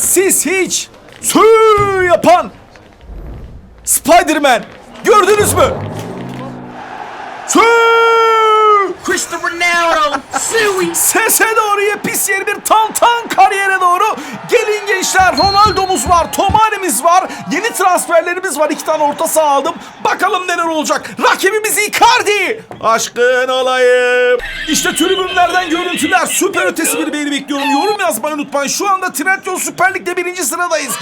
Siz hiç sü yapan Spider-Man gördünüz mü? Sü Christopher Ronaldo, Suey. Sese doğru ya pis yeri bir tan tan kariyere doğru. Gelin gençler Ronaldo'muz var, Tomane'miz var. Yeni transferlerimiz var. iki tane orta saha aldım. Bakalım neler olacak. Rakibimiz Icardi. Aşkın olayım. İşte tribünlerden görüntüler. Süper ötesi bir beğeni bekliyorum. Yorum yazmayı unutmayın. Şu anda Trendyol Süper Lig'de birinci sıradayız.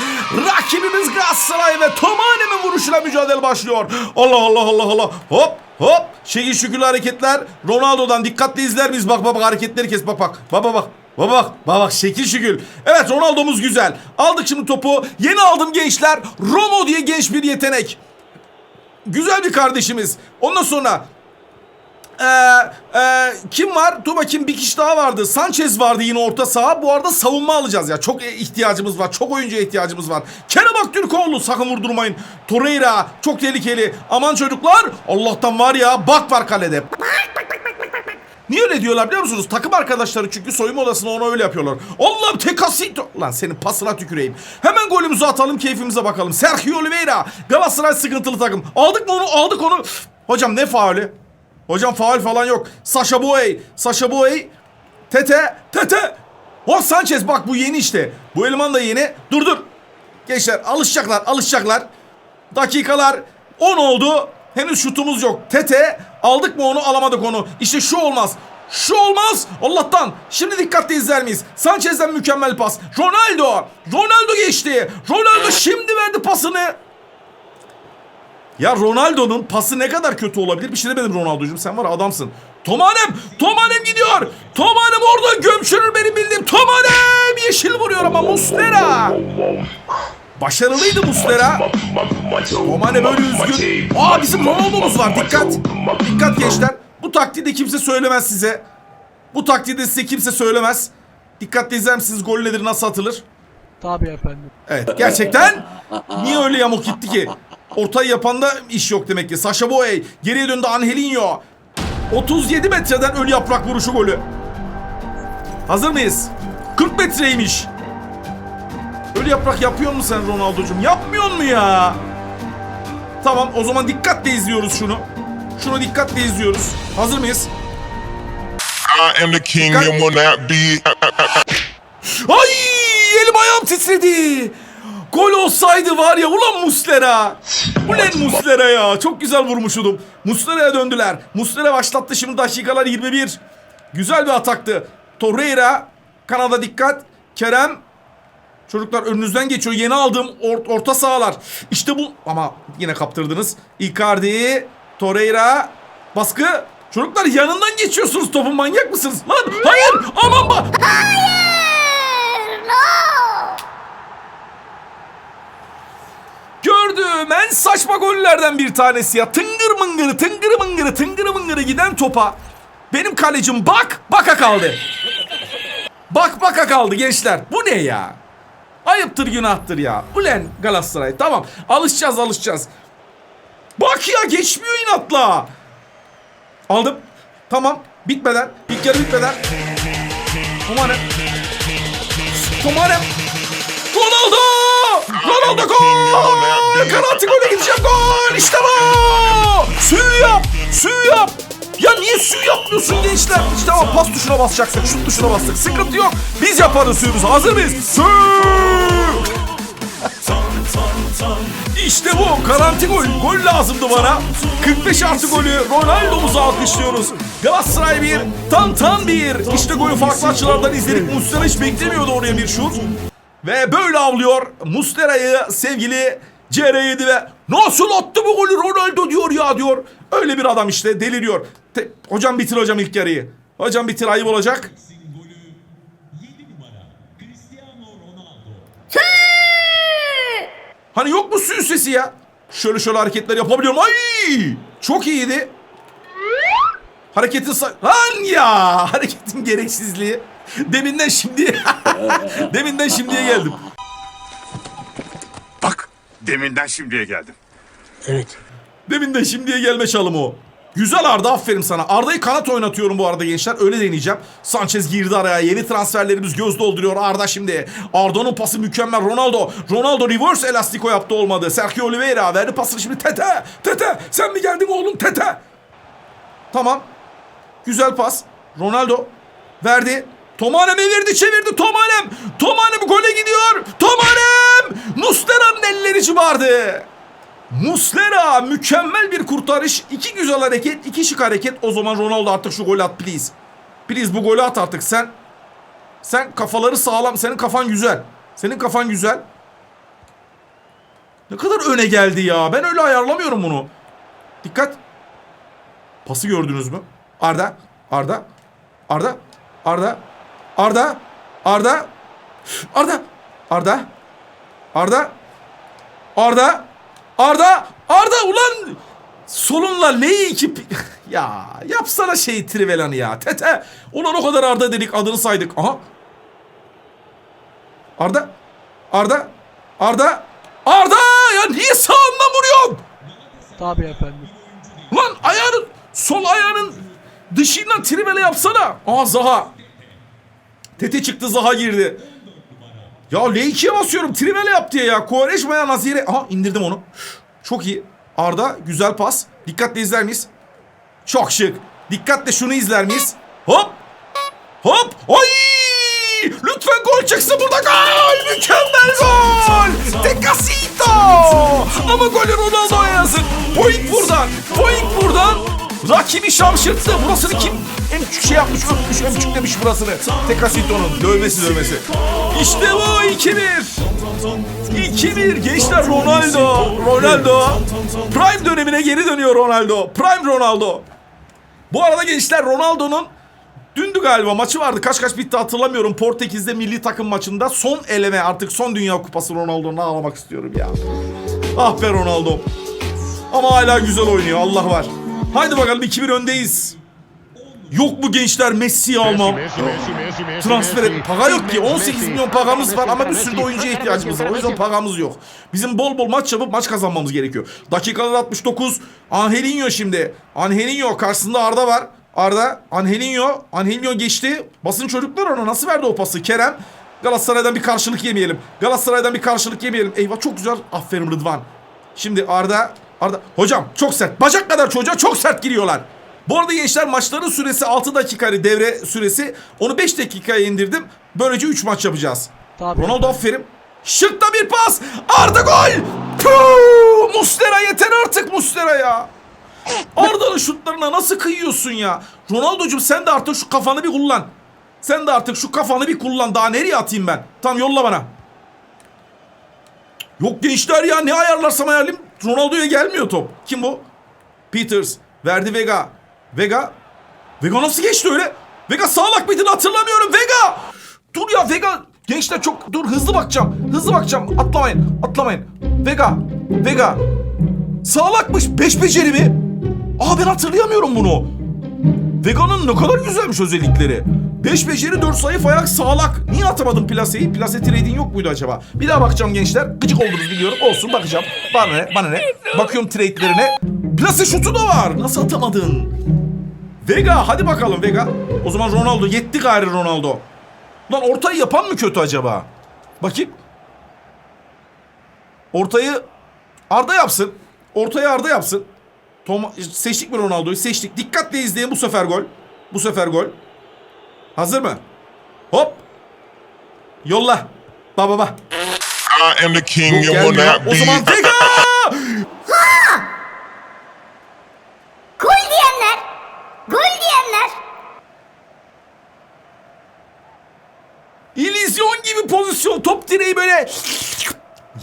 Rakibimiz Galatasaray ve Tomane'min vuruşuyla mücadele başlıyor. Allah Allah Allah Allah. Hop Hop! Şekil şükürlü hareketler. Ronaldo'dan dikkatli izler miyiz? Bak bak bak hareketleri kes bak bak. Bak bak bak. Bak bak bak bak şekil şükür. Evet Ronaldo'muz güzel. Aldık şimdi topu. Yeni aldım gençler. Romo diye genç bir yetenek. Güzel bir kardeşimiz. Ondan sonra ee, ee, kim var? Dur bakayım bir kişi daha vardı. Sanchez vardı yine orta saha. Bu arada savunma alacağız ya. Çok ihtiyacımız var. Çok oyuncuya ihtiyacımız var. Kerem Aktürkoğlu sakın vurdurmayın. Torreira çok tehlikeli. Aman çocuklar. Allah'tan var ya bak var kalede. Niye öyle diyorlar biliyor musunuz? Takım arkadaşları çünkü soyunma odasında ona öyle yapıyorlar. Allah'ım tekasito. Lan senin pasına tüküreyim. Hemen golümüzü atalım keyfimize bakalım. Sergio Oliveira. Galatasaray sıkıntılı takım. Aldık mı onu? Aldık onu. Hocam ne faulü? Hocam faul falan yok. Sasha Boey. Sasha Boey. Tete. Tete. O Sanchez bak bu yeni işte. Bu eleman da yeni. Dur dur. Gençler alışacaklar alışacaklar. Dakikalar 10 oldu. Henüz şutumuz yok. Tete aldık mı onu alamadık onu. İşte şu olmaz. Şu olmaz. Allah'tan. Şimdi dikkatli izler miyiz? Sanchez'den mükemmel pas. Ronaldo. Ronaldo geçti. Ronaldo şimdi verdi pasını. Ya Ronaldo'nun pası ne kadar kötü olabilir? Bir şey demedim Ronaldo'cum. Sen var adamsın. Tomanem! Tomanem gidiyor! Tomanem orada gömçürür benim bildiğim. Tomanem! Yeşil vuruyor ama Muslera. Başarılıydı Muslera. Tomane böyle üzgün. Aa bizim Ronaldo'muz var. Dikkat. Dikkat gençler. Bu taktiği de kimse söylemez size. Bu taktiği de size kimse söylemez. Dikkatli izler misiniz? Gol nedir? Nasıl atılır? Tabii efendim. Evet gerçekten niye öyle yamuk gitti ki? Ortayı yapanda iş yok demek ki. Sasha Boey geriye döndü Angelinho. 37 metreden ölü yaprak vuruşu golü. Hazır mıyız? 40 metreymiş. Ölü yaprak yapıyor musun sen Ronaldo'cum? Yapmıyor mu ya? Tamam o zaman dikkatle izliyoruz şunu. Şunu dikkatle izliyoruz. Hazır mıyız? I am the king and will not be. Ay elim ayağım titredi. Gol olsaydı var ya ulan Muslera. Ulan Muslera ya. Çok güzel vurmuşudum. Muslera'ya döndüler. Muslera başlattı şimdi dakikalar 21. Güzel bir ataktı. Torreira. Kanada dikkat. Kerem. Çocuklar önünüzden geçiyor. Yeni aldığım or- orta sahalar. İşte bu. Ama yine kaptırdınız. Icardi. Torreira. Baskı. Çocuklar yanından geçiyorsunuz topun manyak mısınız? Lan hayır aman ba. Gördüğüm en saçma gollerden bir tanesi ya. Tıngır mıngırı, tıngırı mıngırı, tıngırı mıngırı giden topa. Benim kalecim bak, baka kaldı. Bak baka kaldı gençler. Bu ne ya? Ayıptır günahtır ya. Ulen Galatasaray tamam. Alışacağız alışacağız. Bak ya geçmiyor inatla. Aldım. Tamam. Bitmeden. İlk yarı bitmeden. Tomane. Tomane. Ronaldo! Ronaldo gol! Garanti gole gidecek gol! İşte bu! Suyu yap! Suyu yap! Ya niye suyu yapmıyorsun gençler? İşte ama pas tuşuna basacaksın, şut tuşuna bastık. Sıkıntı yok. Biz yaparız suyumuzu. Hazır mıyız? Su! İşte bu garanti gol. Gol lazımdı bana. 45 artı golü Ronaldo'muzu alkışlıyoruz. Galatasaray 1, Tantan 1. İşte golü farklı açılardan izledik. Muslera hiç beklemiyordu oraya bir şut. Ve böyle avlıyor Muslera'yı sevgili CR7 ve nasıl attı bu golü Ronaldo diyor ya diyor. Öyle bir adam işte deliriyor. Te- hocam bitir hocam ilk yarıyı. Hocam bitir ayıp olacak. Hani yok mu suyu sesi ya? Şöyle şöyle hareketler yapabiliyorum. Ay! Çok iyiydi. Hareketin sa- Lan ya! Hareketin gereksizliği. Deminden şimdi Deminden şimdiye geldim. Bak deminden şimdiye geldim. Evet. Deminden şimdiye gelme çalımı o. Güzel Arda aferin sana. Arda'yı kanat oynatıyorum bu arada gençler. Öyle deneyeceğim. Sanchez girdi araya. Yeni transferlerimiz göz dolduruyor Arda şimdi. Arda'nın pası mükemmel. Ronaldo. Ronaldo reverse elastiko yaptı olmadı. Sergio Oliveira verdi pasını şimdi Tete. Tete sen mi geldin oğlum Tete. Tamam. Güzel pas. Ronaldo verdi. Tomanem evirdi çevirdi Tomanem. Tomanem gole gidiyor. Tomanem. Muslera'nın elleri çıbardı. Muslera mükemmel bir kurtarış. İki güzel hareket, iki şık hareket. O zaman Ronaldo artık şu golü at please. Please bu golü at artık sen. Sen kafaları sağlam. Senin kafan güzel. Senin kafan güzel. Ne kadar öne geldi ya. Ben öyle ayarlamıyorum bunu. Dikkat. Pası gördünüz mü? Arda. Arda. Arda. Arda. Arda. Arda. Arda. Arda. Arda. Arda. Arda. Arda ulan. Solunla neyi iki... ya yapsana şey Trivelan'ı ya. Tete. Ulan o kadar Arda dedik adını saydık. Aha. Arda. Arda. Arda. Arda. Ya niye sağından vuruyorsun? Tabii efendim. Lan ayağının sol ayağının dışından trivele yapsana. Aa Zaha. Tete çıktı Zaha girdi. Ya L2'ye basıyorum trivele yap diye ya. Kovareşmaya Nazire. Aha indirdim onu. Çok iyi. Arda güzel pas. Dikkatle izler miyiz? Çok şık. Dikkatle şunu izler miyiz? Hop. Hop. Ay! Lütfen gol çıksın burada. Gol! Mükemmel gol! Tecasito! Ama golü Ronaldo'ya yazın. Point buradan. Point buradan. Rakibi şaşırttı. Burasını kim en şey yapmış, öpmüş, emçüklemiş burasını. Tecasito'nun dövmesi dövmesi. İşte bu 2-1. 2-1 gençler Ronaldo. Ronaldo. Prime dönemine geri dönüyor Ronaldo. Prime Ronaldo. Bu arada gençler Ronaldo'nun dündü galiba maçı vardı. Kaç kaç bitti hatırlamıyorum. Portekiz'de milli takım maçında son eleme artık son dünya kupası Ronaldo'nu ağlamak istiyorum ya. Ah be Ronaldo. Ama hala güzel oynuyor Allah var. Haydi bakalım 2-1 öndeyiz. Yok mu gençler Messi'yi almam? Transfer et. Paga yok ki. 18 milyon pagamız var ama bir sürü de oyuncuya ihtiyacımız var. O yüzden pagamız yok. Bizim bol bol maç yapıp maç kazanmamız gerekiyor. Dakikalar 69. Angelinho şimdi. Angelinho karşısında Arda var. Arda, Angelinho. Angelinho geçti. Basın çocuklar ona nasıl verdi o pası? Kerem. Galatasaray'dan bir karşılık yemeyelim. Galatasaray'dan bir karşılık yemeyelim. Eyvah çok güzel. Aferin Rıdvan. Şimdi Arda. Arda. Hocam çok sert. Bacak kadar çocuğa çok sert giriyorlar. Bu arada gençler maçların süresi 6 dakika devre süresi. Onu 5 dakikaya indirdim. Böylece 3 maç yapacağız. Tabii. Ronaldo aferin. Şık da bir pas. Arda gol. Puh! Muslera yeter artık Muslera ya. Arda'nın şutlarına nasıl kıyıyorsun ya? Ronaldo'cum sen de artık şu kafanı bir kullan. Sen de artık şu kafanı bir kullan. Daha nereye atayım ben? Tam yolla bana. Yok gençler ya ne ayarlarsam ayarlayayım. Ronaldo'ya gelmiyor top. Kim bu? Peters. Verdi Vega. Vega. Vega nasıl geçti öyle? Vega sağlak mıydın hatırlamıyorum. Vega. Dur ya Vega. Gençler çok dur hızlı bakacağım. Hızlı bakacağım. Atlamayın. Atlamayın. Vega. Vega. Sağlakmış. Beş beceri mi? Aa ben hatırlayamıyorum bunu. Vega'nın ne kadar güzelmiş özellikleri. 5 beceri 4 zayıf ayak sağlak. Niye atamadım plaseyi? Plase trading yok muydu acaba? Bir daha bakacağım gençler. Gıcık oldunuz biliyorum. Olsun bakacağım. Bana ne? Bana ne? Bakıyorum trade'lerine. Plase şutu da var. Nasıl atamadın? Vega hadi bakalım Vega. O zaman Ronaldo yetti gayri Ronaldo. Lan ortayı yapan mı kötü acaba? Bakayım. Ortayı Arda yapsın. Ortayı Arda yapsın. Tom, seçtik mi Ronaldo'yu? Seçtik. Dikkatle izleyin bu sefer gol. Bu sefer gol. Hazır mı? Hop. Yolla. Ba ba ba. I am the king Yok, and will gelmiyor. not O be. zaman Vega! Gol diyenler, gol diyenler. İllüzyon gibi pozisyon. Top direği böyle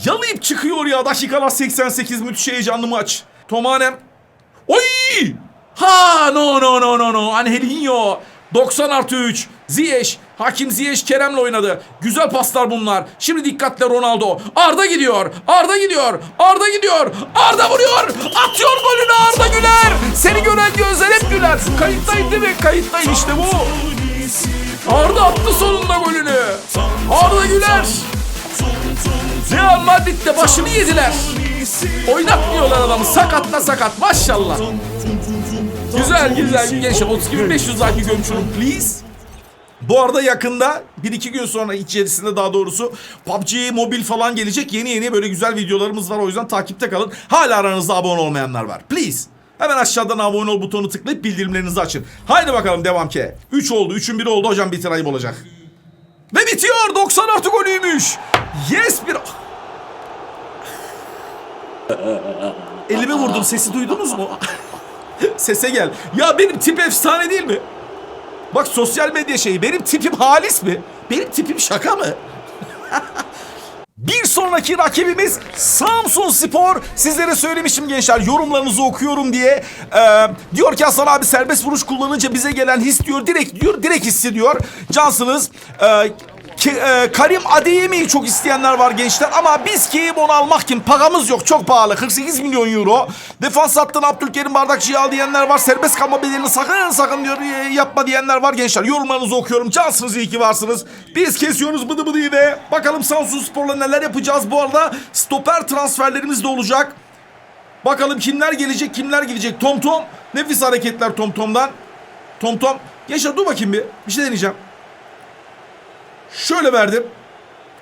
yalayıp çıkıyor ya. Dakikalar 88 müthiş heyecanlı maç. Tomanem. Oy! Ha no no no no no. Angelinho. 90 artı 3. Ziyech. Hakim Ziyech Kerem'le oynadı. Güzel paslar bunlar. Şimdi dikkatle Ronaldo. Arda gidiyor. Arda gidiyor. Arda gidiyor. Arda vuruyor. Atıyor golünü Arda Güler. Seni gören gözler hep güler. Kayıttayım değil mi? Kayıttayım işte bu. Arda attı sonunda golünü. Arda Güler. Real Madrid'de başını yediler. Oynatmıyorlar adamı. Sakatla sakat maşallah. Güzel güzel gençler 32.500 like gömçürüm please. Bu arada yakında 1-2 gün sonra içerisinde daha doğrusu PUBG mobil falan gelecek. Yeni yeni böyle güzel videolarımız var o yüzden takipte kalın. Hala aranızda abone olmayanlar var. Please. Hemen aşağıdan abone ol butonu tıklayıp bildirimlerinizi açın. Haydi bakalım devam ki. 3 oldu. 3'ün 1'i oldu hocam bitir ayıp olacak. Ve bitiyor. 90 artı golüymüş. Yes bir... Elime vurdum. Sesi duydunuz mu? Sese gel. Ya benim tip efsane değil mi? Bak sosyal medya şeyi. Benim tipim halis mi? Benim tipim şaka mı? Bir sonraki rakibimiz Samsun Spor. Sizlere söylemişim gençler yorumlarınızı okuyorum diye. Ee, diyor ki Hasan abi serbest vuruş kullanınca bize gelen his diyor direkt diyor direkt hissediyor. Cansınız. Ee, E, Karim Adeyemi'yi çok isteyenler var gençler ama biz kim onu almak kim? Paramız yok çok pahalı 48 milyon euro. Defans hattına Abdülkerim Bardakçı'yı al diyenler var. Serbest kalma bedelini sakın sakın diyor e, yapma diyenler var gençler. Yorumlarınızı okuyorum. Cansınız iyi ki varsınız. Biz kesiyoruz bıdı bıdı ve bakalım Samsun Spor'la neler yapacağız. Bu arada stoper transferlerimiz de olacak. Bakalım kimler gelecek kimler gidecek. Tom Tom nefis hareketler Tom Tom'dan. Tom Tom. Gençler dur bakayım bir. Bir şey deneyeceğim. Şöyle verdim.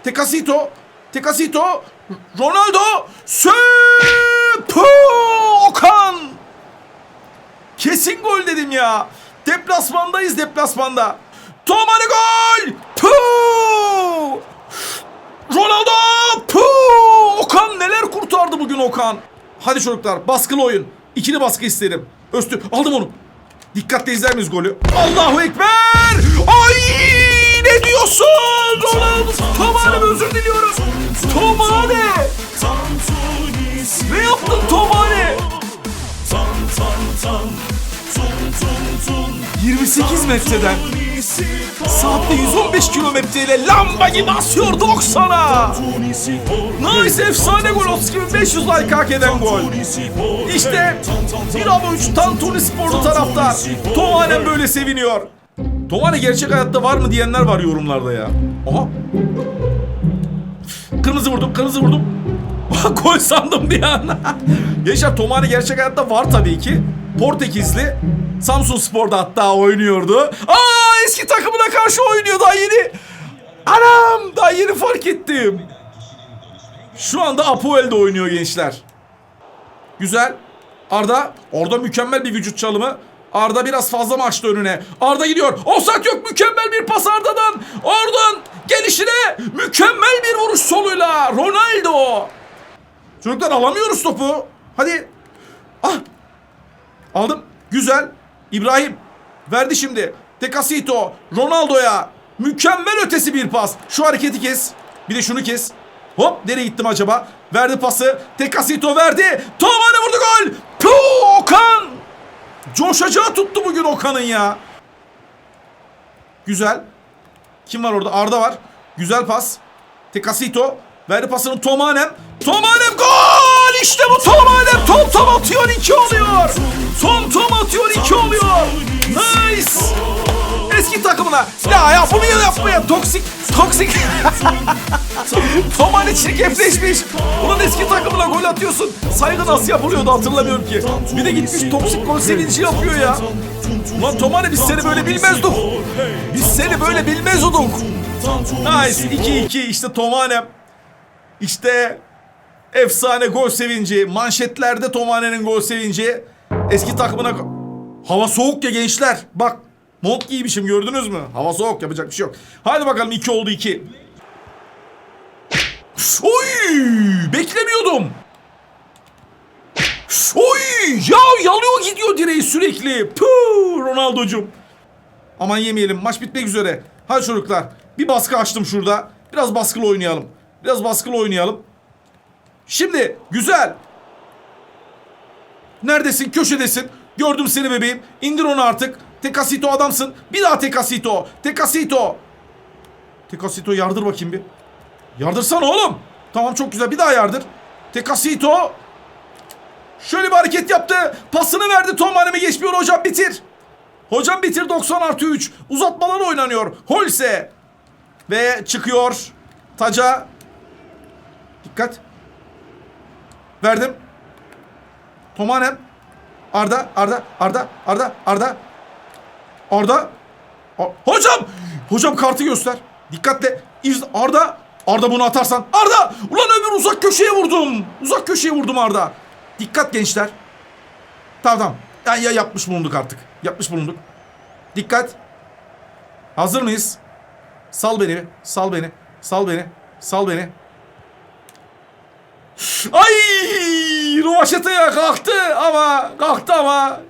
Tekasito. Tekasito. Ronaldo. Söpü. Okan. Kesin gol dedim ya. Deplasmandayız deplasmanda. Tomani gol. Puh. Ronaldo. Puh. Okan neler kurtardı bugün Okan. Hadi çocuklar baskılı oyun. İkili baskı isterim. Öztü aldım onu. Dikkatle izler miyiz golü? Allahu Ekber! Ay diyorsun? Ronaldo Tomane özür diliyorum. Tomane! Ne yaptın Tomane? 28 metreden saatte 115 kilometreyle lamba gibi asıyor 90'a. Nice efsane gol 500 like hak eden gol. İşte bir avuç Tantuni sporlu taraftar. Tomane böyle seviniyor. Tomane gerçek hayatta var mı diyenler var yorumlarda ya. Aha. Kırmızı vurdum, kırmızı vurdum. Gol sandım bir an. Yaşar Tomane gerçek hayatta var tabii ki. Portekizli. Samsun Spor'da hatta oynuyordu. Aa eski takımına karşı oynuyor daha yeni. Anam daha yeni fark ettim. Şu anda Apoel'de oynuyor gençler. Güzel. Arda. Orada mükemmel bir vücut çalımı. Arda biraz fazla mı açtı önüne? Arda gidiyor. Offside yok. Mükemmel bir pas Arda'dan. Oradan gelişine mükemmel bir vuruş soluyla. Ronaldo. Çocuklar alamıyoruz topu. Hadi. Ah. Aldım. Güzel. İbrahim. Verdi şimdi. Tekasito. Ronaldo'ya. Mükemmel ötesi bir pas. Şu hareketi kes. Bir de şunu kes. Hop nereye gittim acaba? Verdi pası. Tekasito verdi. Tomane vurdu gol. Puh, Okan. Coşacağı tuttu bugün Okan'ın ya. Güzel. Kim var orada? Arda var. Güzel pas. Tekasito. Verdi pasını Tomanem. Tomanem gol! İşte bu Tomanem. Tom tom atıyor iki oluyor. Tom tom atıyor iki oluyor. Nice. Eski takımına. Ya ya bunu ya yapmaya. Toksik. Toksik. Tomane çirkefleşmiş. Ulan eski takımına gol atıyorsun. Saygı nasıl yapılıyordu hatırlamıyorum ki. Bir de gitmiş toksik gol sevinci yapıyor ya. Ulan Tomane biz seni böyle bilmezdik. Biz seni böyle bilmezdik. Nice 2-2 işte Tomanem. İşte efsane gol sevinci. Manşetlerde Tomane'nin gol sevinci. Eski takımına... Hava soğuk ya gençler. Bak mont giymişim gördünüz mü? Hava soğuk yapacak bir şey yok. Hadi bakalım 2 oldu 2. Oy! Beklemiyordum. Oy! Ya yalıyor gidiyor direği sürekli. Puh! Ronaldo'cum. Aman yemeyelim. Maç bitmek üzere. Hadi çocuklar. Bir baskı açtım şurada. Biraz baskılı oynayalım. Biraz baskılı oynayalım. Şimdi güzel. Neredesin? Köşedesin. Gördüm seni bebeğim. İndir onu artık. Tekasito adamsın. Bir daha Tekasito. Tekasito. Tekasito yardır bakayım bir. Yardırsana oğlum. Tamam çok güzel. Bir daha yardır. Tekasito. Şöyle bir hareket yaptı. Pasını verdi. Tom hanemi geçmiyor hocam bitir. Hocam bitir 90 artı 3. Uzatmalar oynanıyor. Holse. Ve çıkıyor. Taca. Dikkat. Verdim. Tomanem. Arda, Arda, Arda, Arda, Arda. Arda. A- Hocam! Hocam kartı göster. Dikkatle. İz Arda. Arda bunu atarsan. Arda! Ulan öbür uzak köşeye vurdum. Uzak köşeye vurdum Arda. Dikkat gençler. Tamam tamam. Ya, ya yapmış bulunduk artık. Yapmış bulunduk. Dikkat. Hazır mıyız? Sal beni. Sal beni. Sal beni. Sal beni. Ay! Rovaşeta'ya kalktı ama kalktı ama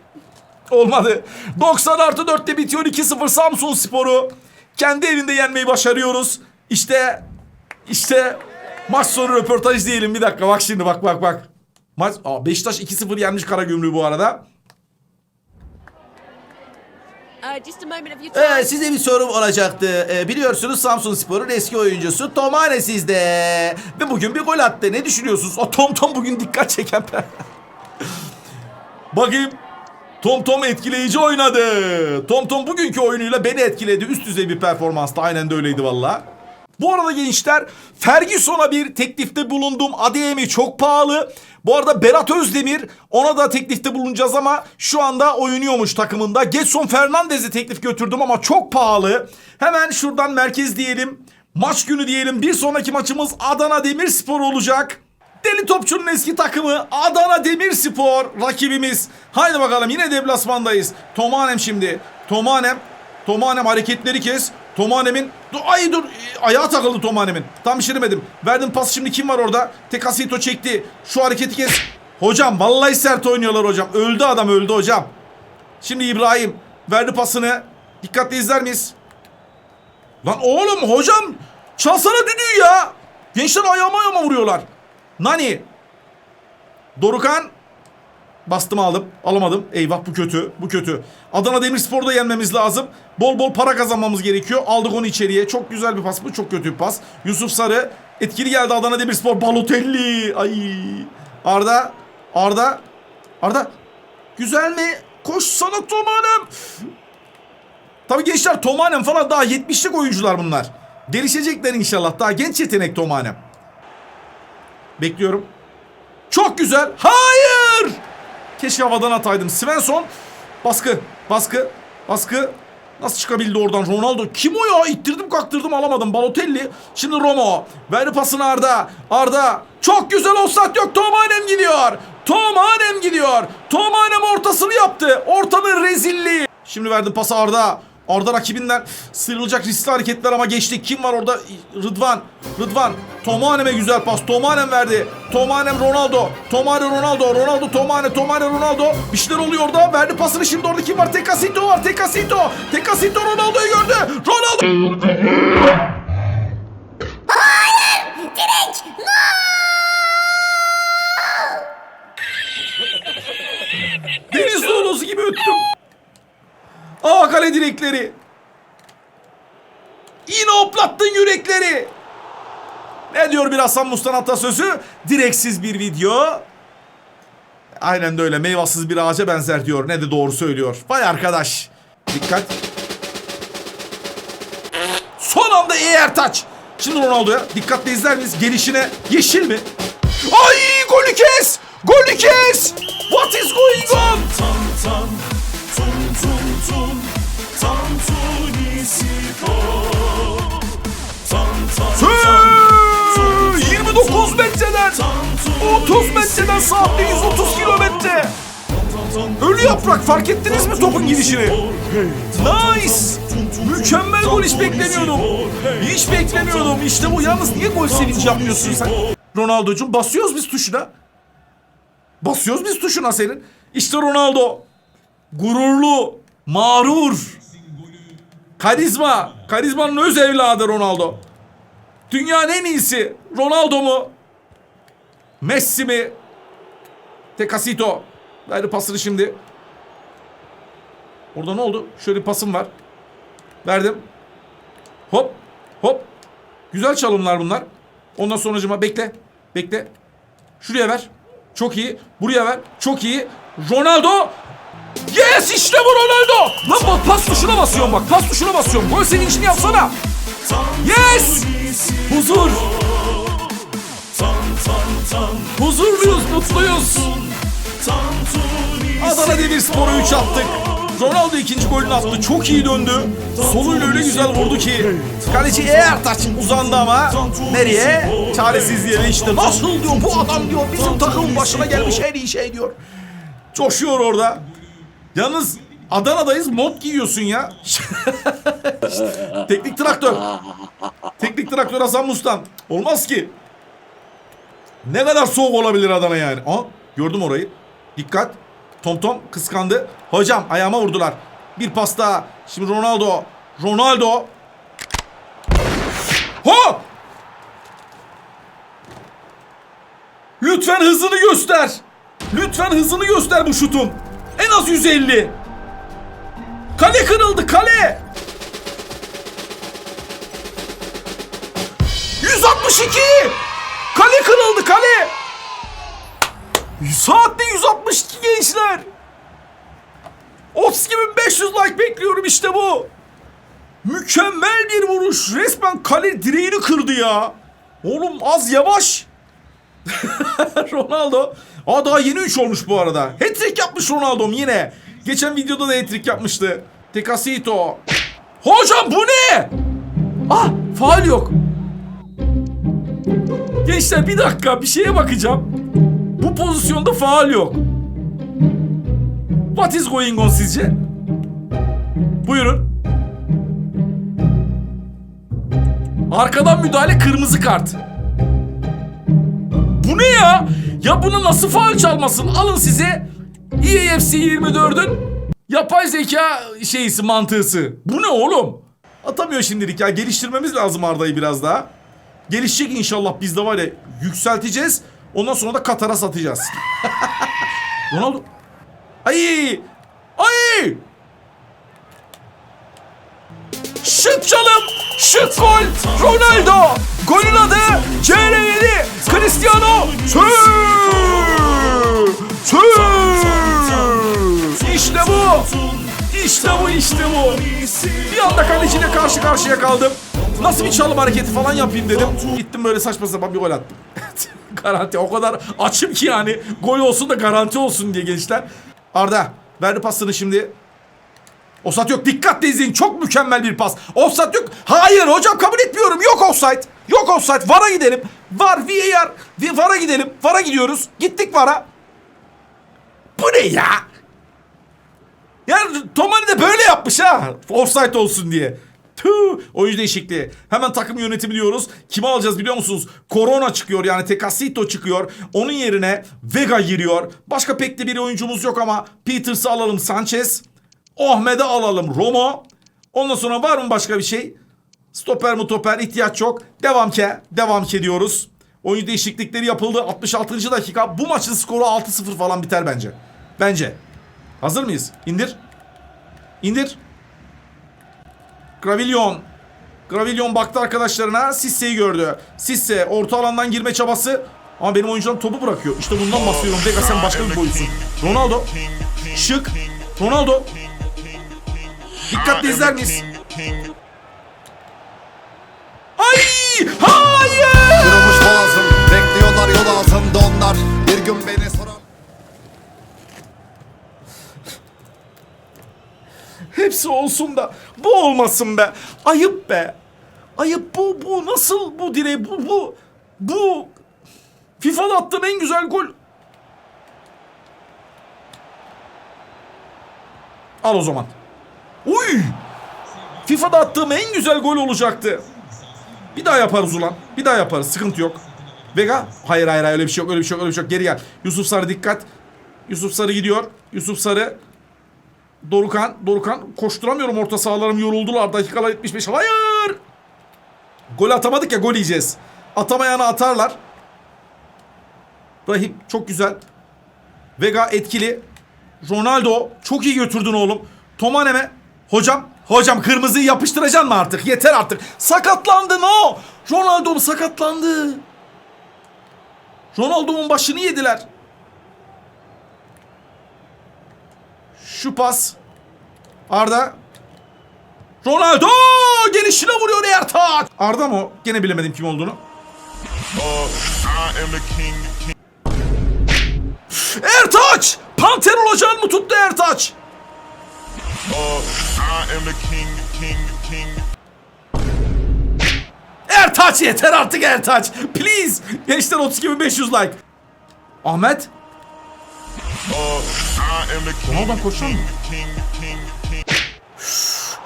olmadı. 90 artı 4'te bitiyor 2-0 Samsun Sporu. Kendi evinde yenmeyi başarıyoruz. İşte işte maç sonu röportaj diyelim bir dakika bak şimdi bak bak bak. Maç Aa, Beşiktaş 2-0 yenmiş Karagümrük'ü bu arada. Ee, size bir sorum olacaktı. Ee, biliyorsunuz Samsun Spor'un eski oyuncusu Tomane sizde. Ve bugün bir gol attı. Ne düşünüyorsunuz? O Tom Tom bugün dikkat çeken. Bakayım. Tom Tom etkileyici oynadı. Tom Tom bugünkü oyunuyla beni etkiledi. Üst düzey bir performanstı. Aynen de öyleydi valla. Bu arada gençler Ferguson'a bir teklifte bulundum. Adeyemi çok pahalı. Bu arada Berat Özdemir ona da teklifte bulunacağız ama şu anda oynuyormuş takımında. Getson Fernandez'e teklif götürdüm ama çok pahalı. Hemen şuradan merkez diyelim. Maç günü diyelim. Bir sonraki maçımız Adana Demirspor olacak. Deli Topçu'nun eski takımı Adana Demirspor rakibimiz. Haydi bakalım yine deplasmandayız. Tomanem şimdi. Tomanem. Tomanem hareketleri kes. Tomanem'in ay dur ayağa takıldı Tomanem'in. Tam pişiremedim. Verdim pas şimdi kim var orada? Tekasito çekti. Şu hareketi kes. Hocam vallahi sert oynuyorlar hocam. Öldü adam öldü hocam. Şimdi İbrahim verdi pasını. Dikkatli izler miyiz? Lan oğlum hocam çalsana düdüğü ya. Gençler ayağıma ayağıma vuruyorlar. Nani. Dorukan. Bastım aldım. Alamadım. Eyvah bu kötü. Bu kötü. Adana Demirspor'da yenmemiz lazım. Bol bol para kazanmamız gerekiyor. Aldık onu içeriye. Çok güzel bir pas bu. Çok kötü bir pas. Yusuf Sarı. Etkili geldi Adana Demirspor. Balotelli. Ay. Arda. Arda. Arda. Güzel mi? Koş sana Tomanem. Tabii gençler Tomanem falan daha 70'lik oyuncular bunlar. Gelişecekler inşallah. Daha genç yetenek Tomanem. Bekliyorum. Çok güzel. Hayır! Keşke havadan ataydım. Svensson. Baskı. Baskı. Baskı. Nasıl çıkabildi oradan Ronaldo? Kim o ya? İttirdim kaktırdım alamadım. Balotelli. Şimdi Romo. Verdi pasını Arda. Arda. Çok güzel offside yok. Tomanem gidiyor. Tomanem gidiyor. Tomanem ortasını yaptı. Ortanın rezilliği. Şimdi verdi pası Arda. Arda rakibinden sıyrılacak riskli hareketler ama geçti. Kim var orada? Rıdvan. Rıdvan. Tomanem'e güzel pas. Tomanem verdi. Tomanem Ronaldo. Tomane Ronaldo. Ronaldo Tomane. Tomane Ronaldo. Bir şeyler oluyor orada. Verdi pasını şimdi orada kim var? Tekasito var. Tekasito. Tekasito Ronaldo'yu gördü. Ronaldo. Direkt. Deniz dolusu gibi öttüm. Aa kale direkleri. Yine hoplattın yürekleri. Ne diyor bir Hasan Mustan atasözü? Direksiz bir video. Aynen de öyle. Meyvasız bir ağaca benzer diyor. Ne de doğru söylüyor. Vay arkadaş. Dikkat. Son anda eğer taç. Şimdi Ronaldo'ya dikkatli izler miyiz? Gelişine yeşil mi? Ay golü kes! Golü kes! What is going on? Tüh! 29 metreden 30 metreden saatte 130 kilometre. Ölü yaprak fark ettiniz mi topun gidişini? Nice! Mükemmel gol hiç beklemiyordum. Hiç beklemiyordum. İşte bu. Yalnız niye gol sevinci yapmıyorsun sen? Ronaldo'cum basıyoruz biz tuşuna. Basıyoruz biz tuşuna senin. İşte Ronaldo. Gururlu, mağrur. Karizma. Karizmanın öz evladı Ronaldo. Dünyanın en iyisi. Ronaldo mu? Messi mi? Tekasito. Verdi pasını şimdi. Orada ne oldu? Şöyle bir pasım var. Verdim. Hop. Hop. Güzel çalımlar bunlar. Ondan sonracıma bekle. Bekle. Şuraya ver. Çok iyi. Buraya ver. Çok iyi. Ronaldo. Yes işte bu Ronaldo. Lan bak pas tuşuna basıyorum bak. Pas tuşuna basıyorum. Gol sevincini yapsana. Yes. Huzur. Huzurluyuz, mutluyuz. Adana Demirspor'u 3 attık. Ronaldo ikinci golünü attı. Çok iyi döndü. Soluyla öyle güzel vurdu ki. Kaleci eğer taç uzandı ama nereye? Çaresizliğe işte. Nasıl diyor bu adam diyor. Bizim takımın başına gelmiş en iyi şey diyor. Coşuyor orada. Yalnız Adana'dayız mod giyiyorsun ya. Teknik traktör. Teknik traktör Hasan Mustan. Olmaz ki. Ne kadar soğuk olabilir Adana yani. Aa, gördüm orayı. Dikkat. Tom Tom kıskandı. Hocam ayağıma vurdular. Bir pas daha. Şimdi Ronaldo. Ronaldo. Ho! Lütfen hızını göster. Lütfen hızını göster bu şutun. En az 150. Kale kırıldı kale. 162. Kale kırıldı kale. Saatte 162 gençler. 32.500 like bekliyorum işte bu. Mükemmel bir vuruş. Resmen kale direğini kırdı ya. Oğlum az yavaş. Ronaldo. Aa daha yeni 3 olmuş bu arada. Hat-trick yapmış Ronaldo'm yine. Geçen videoda da hat-trick yapmıştı. Tekasito. Hocam bu ne? Ah faal yok. Gençler bir dakika bir şeye bakacağım. Bu pozisyonda faal yok. What is going on sizce? Buyurun. Arkadan müdahale kırmızı kart. Bu ne ya? Ya bunu nasıl faal çalmasın? Alın size EAFC 24'ün yapay zeka şeysi mantığısı. Bu ne oğlum? Atamıyor şimdilik ya. Geliştirmemiz lazım Arda'yı biraz daha. Gelişecek inşallah biz de var ya yükselteceğiz. Ondan sonra da Katar'a satacağız. Ronaldo. Ay! Ay! Şık çalım! Şık gol! Ronaldo! Golün adı CR7 Cristiano Tü! Tü! İşte bu! İşte bu işte bu! Bir anda kaleciyle karşı karşıya kaldım. Nasıl bir çalım hareketi falan yapayım dedim. Gittim böyle saçma sapan bir gol attım. garanti o kadar açım ki yani gol olsun da garanti olsun diye gençler. Arda verdi pasını şimdi. Offside yok. Dikkatle izleyin. Çok mükemmel bir pas. Offside yok. Hayır hocam kabul etmiyorum. Yok offside. Yok offside. VAR'a gidelim. VAR, VAR. VAR'a gidelim. VAR'a gidiyoruz. Gittik VAR'a. Bu ne ya? Yani Tomani de böyle yapmış ha. Offside olsun diye. Tüh, oyuncu değişikliği. Hemen takım yönetimi diyoruz. Kimi alacağız biliyor musunuz? Corona çıkıyor yani Tecasito çıkıyor. Onun yerine Vega giriyor. Başka pek de bir oyuncumuz yok ama Peters'ı alalım Sanchez. Ahmet'i alalım Romo. Ondan sonra var mı başka bir şey? Stoper mu toper ihtiyaç yok. Devam ke. Devam ke diyoruz. Oyuncu değişiklikleri yapıldı. 66. dakika. Bu maçın skoru 6-0 falan biter bence. Bence. Hazır mıyız? İndir. İndir. Gravillon. Gravillon baktı arkadaşlarına. Sisse'yi gördü. Sisse orta alandan girme çabası. Ama benim oyuncularım topu bırakıyor. İşte bundan bahsediyorum. Vega sen başka bir boyutsun. Ronaldo. Şık. Ronaldo. Dikkatli izler miyiz? Ay! Hayır! Kırılmış boğazım Bekliyorlar yol altında onlar Bir gün beni soran Hepsi olsun da bu olmasın be. Ayıp be. Ayıp bu bu nasıl bu direği bu bu bu FIFA'da attığım en güzel gol. Al o zaman. Uy! FIFA'da attığım en güzel gol olacaktı. Bir daha yaparız ulan. Bir daha yaparız. Sıkıntı yok. Vega. Hayır hayır hayır öyle bir şey yok. Öyle bir şey yok. Öyle bir şey yok. Geri gel. Yusuf Sarı dikkat. Yusuf Sarı gidiyor. Yusuf Sarı Dorukan, Dorukan koşturamıyorum orta sahalarım yoruldular. Dakikalar 75. Hayır! Gol atamadık ya gol yiyeceğiz. Atamayana atarlar. Rahim çok güzel. Vega etkili. Ronaldo çok iyi götürdün oğlum. Tomaneme. Hocam, hocam kırmızıyı yapıştıracaksın mı artık? Yeter artık. Sakatlandı no. Ronaldo'm sakatlandı. Ronaldo'nun başını yediler. Şu pas. Arda. Ronaldo gelişine vuruyor Ertaç. Arda mı? Gene bilemedim kim olduğunu. Ertaç! Panter olacağını mı tuttu Ertaç? Ertaç yeter artık Ertaç. Please. Gençler 32 500 like. Ahmet. King, Ronaldo'dan koşan mı?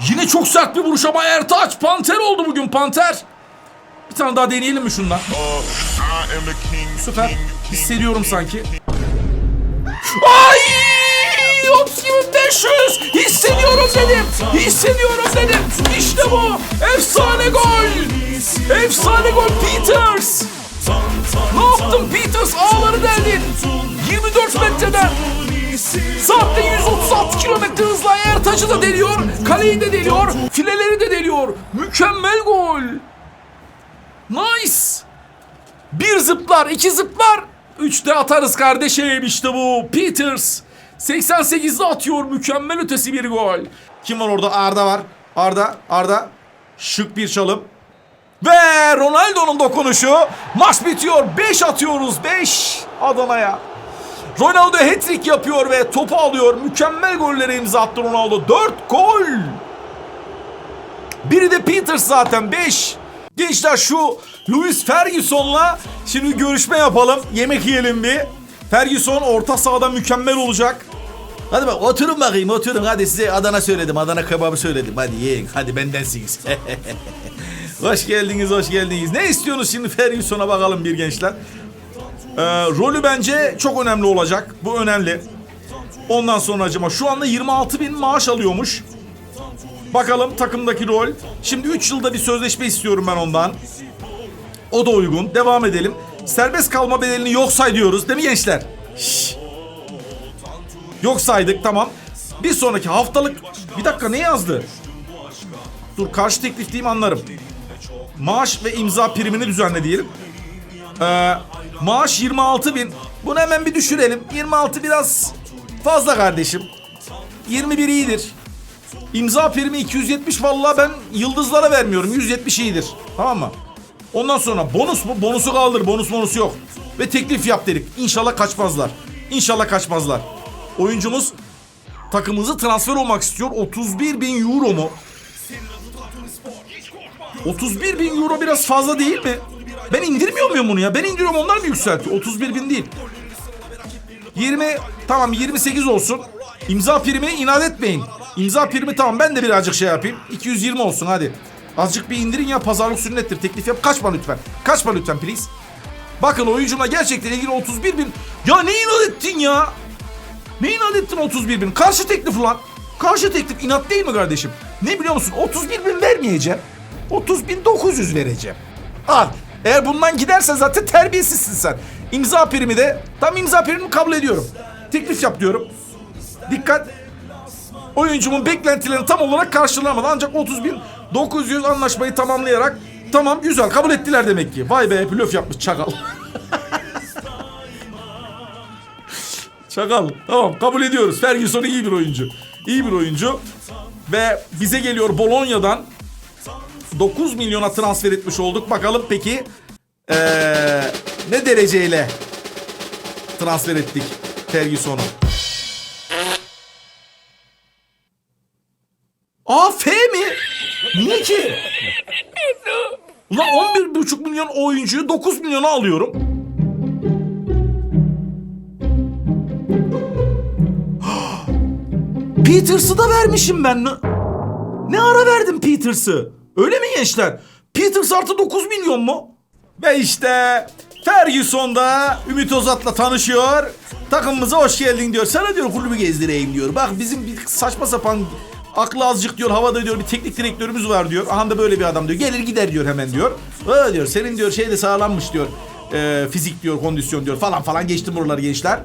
Yine çok sert bir vuruş ama Ertaç. Panter oldu bugün Panter. Bir tane daha deneyelim mi şundan? Süper. Hissediyorum sanki. Ay! 32 500. Hissediyorum dedim. Hissediyorum dedim. İşte bu. Efsane gol. Efsane gol Peters. Ne yaptın Peters? Ağları deldin. 24 metreden. Saatte 136 kilometre hızla Ertaç'ı da deliyor. Kaleyi de deliyor. Fileleri de deliyor. Mükemmel gol. Nice. Bir zıplar, iki zıplar. Üçte atarız kardeşim işte bu. Peters. 88'de atıyor mükemmel ötesi bir gol. Kim var orada? Arda var. Arda, Arda. Şık bir çalım. Ve Ronaldo'nun dokunuşu. Maç bitiyor. 5 atıyoruz. 5 Adana'ya. Ronaldo hat-trick yapıyor ve topu alıyor. Mükemmel golleri imza attı Ronaldo. 4 gol. Biri de Peters zaten 5. Gençler şu Louis Ferguson'la şimdi görüşme yapalım. Yemek yiyelim bir. Ferguson orta sahada mükemmel olacak. Hadi bak oturun bakayım oturun. Hadi size Adana söyledim. Adana kebabı söyledim. Hadi yiyin. Hadi bendensiniz. hoş geldiniz, hoş geldiniz. Ne istiyorsunuz şimdi Ferguson'a bakalım bir gençler. Ee, rolü bence çok önemli olacak. Bu önemli. Ondan sonra acaba şu anda 26 bin maaş alıyormuş. Bakalım takımdaki rol. Şimdi 3 yılda bir sözleşme istiyorum ben ondan. O da uygun. Devam edelim. Serbest kalma bedelini yok say diyoruz. Değil mi gençler? Şşş. Yok saydık tamam. Bir sonraki haftalık... Bir dakika ne yazdı? Dur karşı teklif diyeyim anlarım. Maaş ve imza primini düzenle diyelim. Ee, maaş 26 bin. Bunu hemen bir düşürelim. 26 biraz fazla kardeşim. 21 iyidir. İmza primi 270 vallahi ben yıldızlara vermiyorum. 170 iyidir. Tamam mı? Ondan sonra bonus mu? Bonusu kaldır. Bonus bonusu yok. Ve teklif yap dedik. İnşallah kaçmazlar. İnşallah kaçmazlar. Oyuncumuz takımımızı transfer olmak istiyor. 31 bin euro mu? 31 bin euro biraz fazla değil mi? Ben indirmiyor muyum bunu ya? Ben indiriyorum onlar mı yükseltiyor? 31 bin değil. 20 tamam 28 olsun. İmza primine inat etmeyin. İmza primi tamam ben de birazcık şey yapayım. 220 olsun hadi. Azıcık bir indirin ya pazarlık sünnettir. Teklif yap. Kaçma lütfen. Kaçma lütfen please. Bakın oyuncumla gerçekten ilgili 31 bin. Ya ne inat ettin ya? Ne inat ettin 31 bin? Karşı teklif ulan. Karşı teklif inat değil mi kardeşim? Ne biliyor musun? 31 bin vermeyeceğim. 30 bin 900 vereceğim. Al. Eğer bundan gidersen zaten terbiyesizsin sen. İmza primi de tam imza primini kabul ediyorum. Teklif yap diyorum. Dikkat. Oyuncumun beklentilerini tam olarak karşılamadı. Ancak 30 bin 900 anlaşmayı tamamlayarak tamam güzel kabul ettiler demek ki. Vay be blöf yapmış çakal. Çakal. Tamam kabul ediyoruz. Ferguson iyi bir oyuncu. İyi bir oyuncu. Ve bize geliyor Bolonya'dan 9 milyona transfer etmiş olduk. Bakalım peki ee, ne dereceyle transfer ettik Ferguson'u? Aa F mi? Niye ki? Ulan 11,5 milyon oyuncuyu 9 milyona alıyorum. Peters'ı da vermişim ben. Ne, ara verdim Peters'ı? Öyle mi gençler? Peters artı 9 milyon mu? Ve işte Ferguson da Ümit Ozat'la tanışıyor. Takımımıza hoş geldin diyor. Sana diyor kulübü gezdireyim diyor. Bak bizim bir saçma sapan aklı azıcık diyor havada diyor bir teknik direktörümüz var diyor. Aha da böyle bir adam diyor. Gelir gider diyor hemen diyor. Aa diyor senin diyor şey de sağlanmış diyor. Ee, fizik diyor kondisyon diyor falan falan geçtim buraları gençler.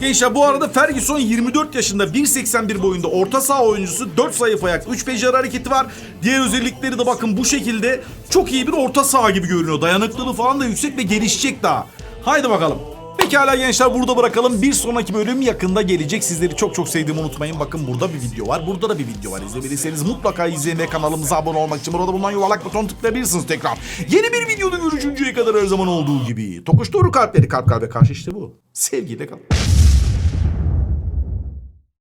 Gençler bu arada Ferguson 24 yaşında 1.81 boyunda orta saha oyuncusu 4 zayıf ayak 3 beceri hareketi var. Diğer özellikleri de bakın bu şekilde çok iyi bir orta saha gibi görünüyor. Dayanıklılığı falan da yüksek ve gelişecek daha. Haydi bakalım. Pekala gençler burada bırakalım. Bir sonraki bölüm yakında gelecek. Sizleri çok çok sevdiğimi unutmayın. Bakın burada bir video var. Burada da bir video var. İzlemediyseniz mutlaka izleyin ve kanalımıza abone olmak için burada bulunan yuvarlak buton tıklayabilirsiniz tekrar. Yeni bir videoda görüşünceye kadar her zaman olduğu gibi. Tokuştuğu kalpleri kalp kalbe karşı işte bu. Sevgiyle kalın.